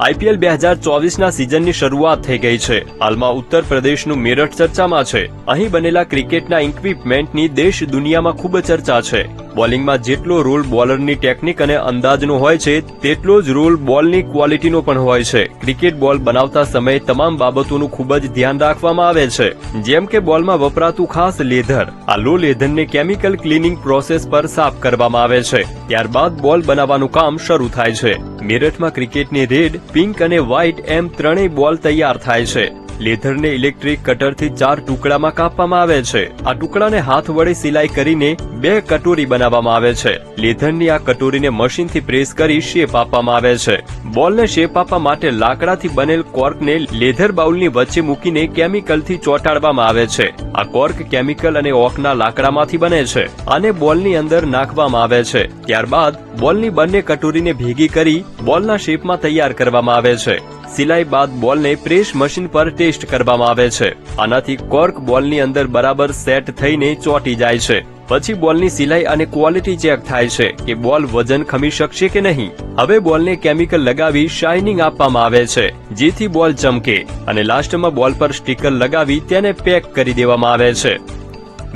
IPL બે હજાર ચોવીસના સિઝનની શરૂઆત થઈ ગઈ છે. હાલમાં ઉત્તર પ્રદેશનું મેરઠ ચર્ચામાં છે. અહીં બનેલા ક્રિકેટના ઇક્વિપમેન્ટની દેશ દુનિયામાં ખૂબ ચર્ચા છે. બોલિંગમાં જેટલો રોલ બોલરની ટેકનિક અને અંદાજનો હોય છે, તેટલો જ રોલ બોલની ક્વોલિટીનો પણ હોય છે. ક્રિકેટ બોલ બનાવતા સમયે તમામ બાબતોનું ખૂબ જ ધ્યાન રાખવામાં આવે છે. જેમ કે બોલમાં વપરાતું ખાસ લેધર. આ લો લેધરને કેમિકલ ક્લીનિંગ પ્રોસેસ પર સાફ કરવામાં આવે છે. ત્યારબાદ બોલ બનાવવાનું કામ શરૂ થાય છે. મેરઠમાં ક્રિકેટની રેડ પિંક અને વ્હાઇટ એમ ત્રણેય બોલ તૈયાર થાય છે. લેધરને ઇલેક્ટ્રિક કટરથી ચાર ટુકડામાં કાપવામાં આવે છે. આ ટુકડાને હાથ વડે સિલાઈ કરીને બે કટોરી બનાવવામાં આવે છે. લેધરની આ કટોરીને મશીનથી પ્રેસ કરી શેપ આપવામાં આવે છે. બોલને શેપ આપવા માટે લાકડાથી બનેલ કોર્કને લેધર બાઉલની વચ્ચે મૂકીને કેમિકલથી ચોંટાડવામાં આવે છે. આ કોર્ક કેમિકલ અને ઓકના લાકડામાંથી બને છે. અને બોલની અંદર નાખવામાં આવે છે. ત્યારબાદ બોલની બંને કટોરીને ભેગી કરી બોલના શેપમાં તૈયાર કરવામાં આવે છે. સિલાઈ બાદ બોલને પ્રેસ મશીન પર ટેસ્ટ કરવામાં આવે છે. આનાથી કોર્ક બોલની અંદર બરાબર સેટ થઈને ચોંટી જાય છે. પછી બોલની સિલાઈ અને ક્વોલિટી ચેક થાય છે કે બોલ વજન ખમી શકશે કે નહીં. હવે બોલને કેમિકલ લગાવી શાઇનિંગ આપવામાં આવે છે, જેથી બોલ ચમકે અને લાસ્ટમાં બોલ પર સ્ટીકર લગાવી તેને પેક કરી દેવામાં આવે છે.